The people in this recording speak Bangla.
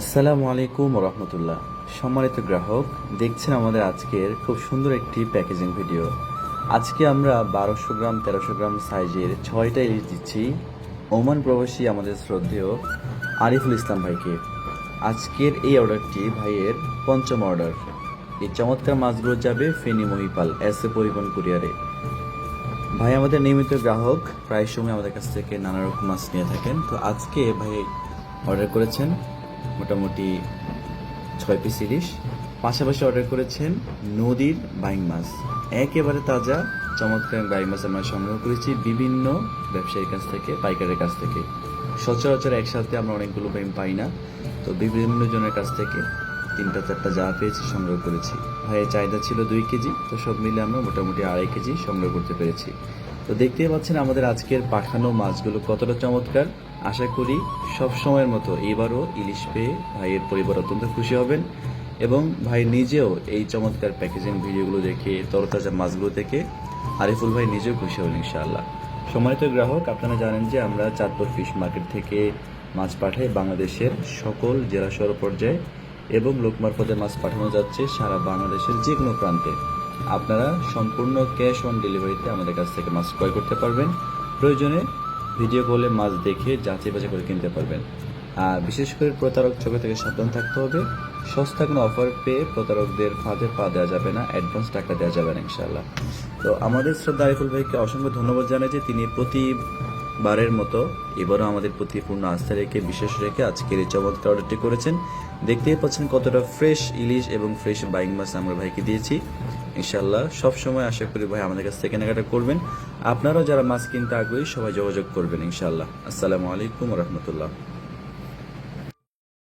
আসসালামু আলাইকুম রহমতুল্লাহ। সম্মানিত গ্রাহক, দেখছেন আমাদের আজকের খুব সুন্দর একটি প্যাকেজিং ভিডিও। আজকে আমরা বারোশো গ্রাম, তেরোশো গ্রাম সাইজের ছয়টা ইলিশ দিচ্ছি। ওমান প্রবাসী আমাদের শ্রদ্ধেয় আরিফুল ইসলাম ভাইকে। আজকের এই অর্ডারটি ভাইয়ের পঞ্চম অর্ডার। এই চমৎকার মাছগুলো যাবে ফেনি মহিপাল এস এ পরিবহন কুরিয়ারে। ভাই, আমাদের নিয়মিত গ্রাহক, প্রায় সময় আমাদের কাছ থেকে নানা রকম মাছ নিয়ে থাকেন। তো আজকে ভাই অর্ডার করেছেন মোটামুটি ছয় পিস ইলিশ। পাশাপাশি অর্ডার করেছেন নদীর বাইং মাছ। একেবারে তাজা, চমৎকার বাইং মাছ আমরা সংগ্রহ করেছি বিভিন্ন ব্যবসায়ীর কাছ থেকে, পাইকারের কাছ থেকে। সচরাচর একসাথে আমরা অনেকগুলো বাইম পাই না, তো বিভিন্ন জনের কাছ থেকে তিনটা, চারটা যা পেয়েছি সংগ্রহ করেছি। ভাইয়ের চাহিদা ছিল দুই কেজি, তো সব মিলে আমরা মোটামুটি আড়াই কেজি সংগ্রহ করতে পেরেছি। তো দেখতেই পাচ্ছেন আমাদের আজকের পাঠানো মাছগুলো কতটা চমৎকার। আশা করি সব সময়ের মতো এবারও ইলিশ পেয়ে ভাইয়ের পরিবার অত্যন্ত খুশি হবেন এবং ভাই নিজেও এই চমৎকার প্যাকেজিং ভিডিওগুলো দেখে, তরতাজা মাছগুলো দেখে আরিফুল ভাই নিজেও খুশি হবেন ইনশাআল্লাহ। সম্মানিত গ্রাহক, আপনারা জানেন যে আমরা চাঁদপুর ফিশ মার্কেট থেকে মাছ পাঠাই বাংলাদেশের সকল জেলা শহর পর্যায়ে এবং লোকমারফতে মাছ পাঠানো যাচ্ছে সারা বাংলাদেশের যে কোনো প্রান্তে। আপনারা সম্পূর্ণ ক্যাশ অন ডেলিভারিতে আমাদের কাছ থেকে মাছ ক্রয় করতে পারবেন। প্রয়োজনে ভিডিও কলে মাছ দেখে যাচাই বাছাই করে কিনতে পারবেন। আর বিশেষ করে প্রতারক চোখে থেকে সাবধান থাকতে হবে। সস্তা কোনো অফার পেয়ে প্রতারকদের ফাঁদে পা দেওয়া যাবে না, অ্যাডভান্স টাকা দেওয়া যাবে না ইনশাল্লাহ তো আমাদের শ্রদ্ধা আরিফুল ভাইকে অসংখ্য ধন্যবাদ জানাই যে তিনি প্রতিবারের মতো এবারও আমাদের প্রতি পূর্ণ আস্থা রেখে, বিশেষ রেখে আজকের এই চমৎকার অর্ডারটি করেছেন। দেখতেই পাচ্ছেন কতটা ফ্রেশ ইলিশ এবং ফ্রেশ বাইং মাছ আমরা ভাইকে দিয়েছি। ইনশাল্লাহ সব সময় আশা করি ভাই আমাদের কাছ থেকে কেনাকাটা করবেন। আপনারাও যারা মাছ কিনতে আগ্রহী, সবাই যোগাযোগ করবেন ইনশাল্লাহ আসসালামু আলাইকুম রহমতুল্লাহ।